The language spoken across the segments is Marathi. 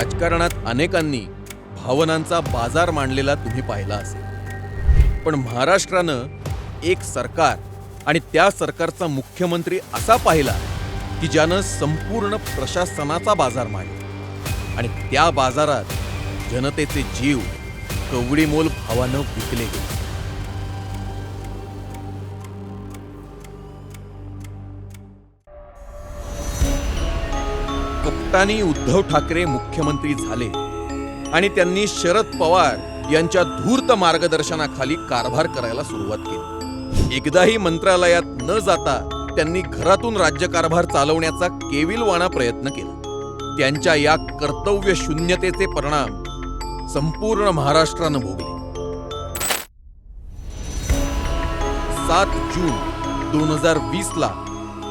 राजकारणात अनेकांनी भावनांचा बाजार मांडलेला तुम्ही पाहिला असेल. पण महाराष्ट्रानं एक सरकार आणि त्या सरकारचा मुख्यमंत्री असा पाहिला की ज्यानं संपूर्ण प्रशासनाचा बाजार मांडला. आणि त्या बाजारात जनतेचे जीव कवडीमोल भावानं विकले गेले. कप्तानी उद्धव ठाकरे मुख्यमंत्री झाले. आणि त्यांनी शरद पवार यांच्या धूर्त मार्गदर्शनाखाली कारभार करायला सुरुवात केली. एकदाही मंत्रालयात न जाता त्यांनी घरातून राज्यकारभार चालवण्याचा केविलवाणा प्रयत्न केला. त्यांच्या या कर्तव्य शून्यतेचे परिणाम संपूर्ण महाराष्ट्रानं भोगले. सात जून दोन हजार वीस ला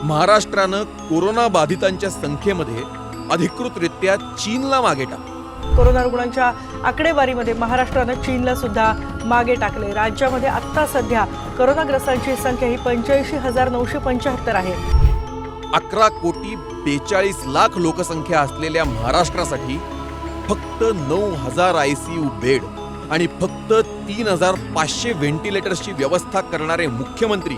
महाराष्ट्रानं कोरोना बाधितांच्या संख्येमध्ये अधिकृतरित्या चीनला मागे टाकलं कोरोना रुग्णांच्या आकडेवारीमध्ये महाराष्ट्रानं चीनला सुद्धा मागे टाकले. राज्यामध्ये आत्ता सध्या कोरोनाग्रस्तांची संख्या ही पंच्याऐंशी हजार नऊशे पंच्याहत्तर आहे. अकरा कोटी बेचाळीस लाख लोकसंख्या असलेल्या महाराष्ट्रासाठी फक्त नऊ हजार आय सी यू बेड आणि फक्त तीन हजार पाचशे व्हेंटिलेटर्सची व्यवस्था करणारे मुख्यमंत्री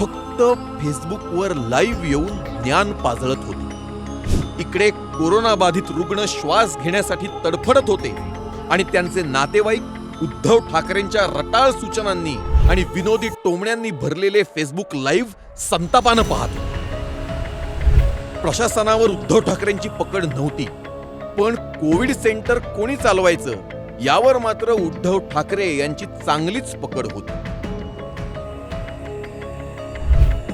फक्त फेसबुकवर लाईव्ह येऊन ज्ञान पाजळत होते. इकडे कोरोना बाधित रुग्ण श्वास घेण्यासाठी तडफडत होते. आणि त्यांचे नातेवाईक उद्धव ठाकरेंच्या रटाळ सूचनांनी आणि विनोदी टोमण्यांनी भरलेले फेसबुक लाईव्ह संतापानं पाहत. प्रशासनावर उद्धव ठाकरेंची पकड नव्हती. पण कोविड सेंटर कोणी चालवायचं यावर मात्र उद्धव ठाकरे यांची चांगलीच पकड होती.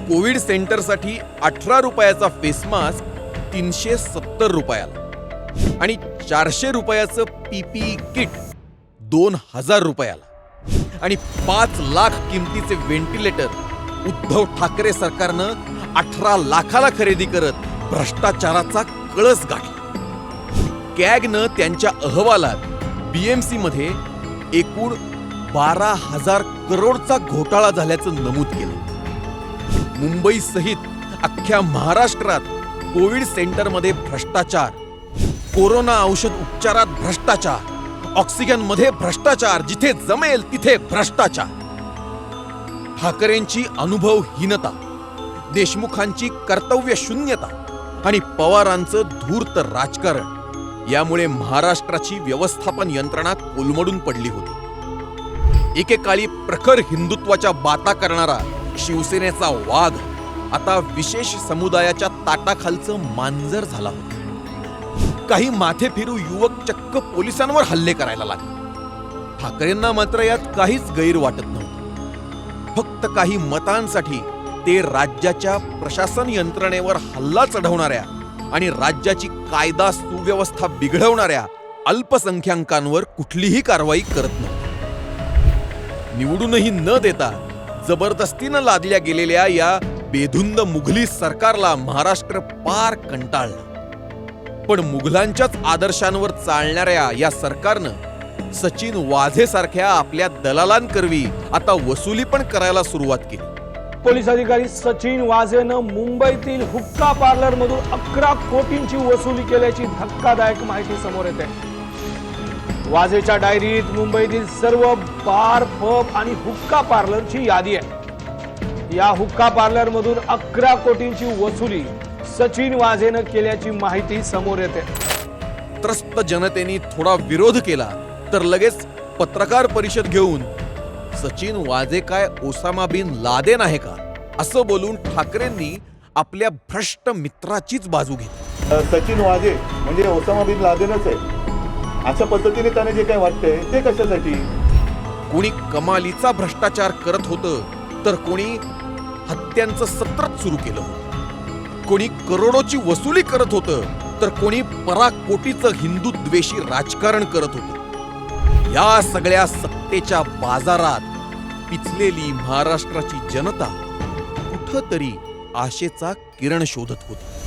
कोविड सेंटरसाठी अठरा रुपयाचा फेस मास्क तीनशे सत्तर रुपयाला. आणि चारशे रुपयाचं पीपीई किट दोन हजार रुपयाला. आणि पाच लाख किमतीचे व्हेंटिलेटर उद्धव ठाकरे सरकारनं अठरा लाखाला खरेदी करत भ्रष्टाचाराचा कळस गाठला. कॅगनं त्यांच्या अहवालात बीएमसी मध्ये एकूण बारा हजार करोडचा घोटाळा झाल्याचं नमूद केलं. मुंबईसहित अख्ख्या महाराष्ट्रात कोविड सेंटरमध्ये भ्रष्टाचार कोरोना औषध उपचारात भ्रष्टाचार ऑक्सिजनमध्ये भ्रष्टाचार जिथे जमेल तिथे भ्रष्टाचार. ठाकरेंची अनुभवहीनता देशमुखांची कर्तव्य शून्यता आणि पवारांचं धूर्त राजकारण यामुळे महाराष्ट्राची व्यवस्थापन यंत्रणा कोलमडून पडली होती. एकेकाळी प्रखर हिंदुत्वाच्या बाता करणारा शिवसेनेचा वाघ आता विशेष समुदायाच्या ताटाखालचं मांजर झाला होता. काही माथे फिरू युवक चक्क पोलिसांवर हल्ले करायला लागले. ठाकरेंना मात्र यात काहीच गैर वाटत नव्हतं. फक्त काही मतांसाठी ते राज्याच्या प्रशासन यंत्रणेवर हल्ला चढवणाऱ्या आणि राज्याची कायदा सुव्यवस्था बिघडवणाऱ्या अल्पसंख्याकांवर कुठलीही कारवाई करत नव्हते. निवडूनही न देता जबरदस्तीनं लादल्या गेलेल्या या बेधुंद मुघली सरकारला महाराष्ट्र पार कंटाळला. पण मुघलांच्याच आदर्शांवर चालणाऱ्या या सरकारनं सचिन वाझेसारख्या आपल्या दलालांकरवी आता वसुली पण करायला सुरुवात केली. पोलीस अधिकारी सचिन वाझेनं मुंबईतील हुक्का पार्लर मधून अकरा कोटींची वसुली केल्याची धक्कादायक माहिती समोर येते. वाझेच्या डायरीत मुंबईतील सर्व बार पब आणि हुक्का पार्लरची यादी आहे. या हुक्का पार्लर मधून अकरा कोटींची वसुली सचिन वाझेनं केल्याची माहिती समोर येते. त्रस्त जनतेने थोडा विरोध केला तर लगेच पत्रकार परिषद घेऊन सचिन वाजे काय ओसामा बिन लादेन आहे का? असं बोलून ठाकरेंनी आपल्या भ्रष्ट मित्राचीच बाजू घेतली. सचिन वाजे म्हणजे ओसामा बिन लादेनच आहे. अशा पद्धतीने त्याने जे काय वाटतंय ते कशासाठी? कोणी कमालीचा भ्रष्टाचार करत होतं तर कोणी हत्यांचं सत्रच सुरू केलं होतं. कोणी करोडोची वसुली करत होतं तर कोणी पराकोटीचं हिंदू द्वेषी राजकारण करत होतं. या सगळ्या सत्तेच्या बाजारात पिचलेली महाराष्ट्राची जनता कुठंतरी आशेचा किरण शोधत होती.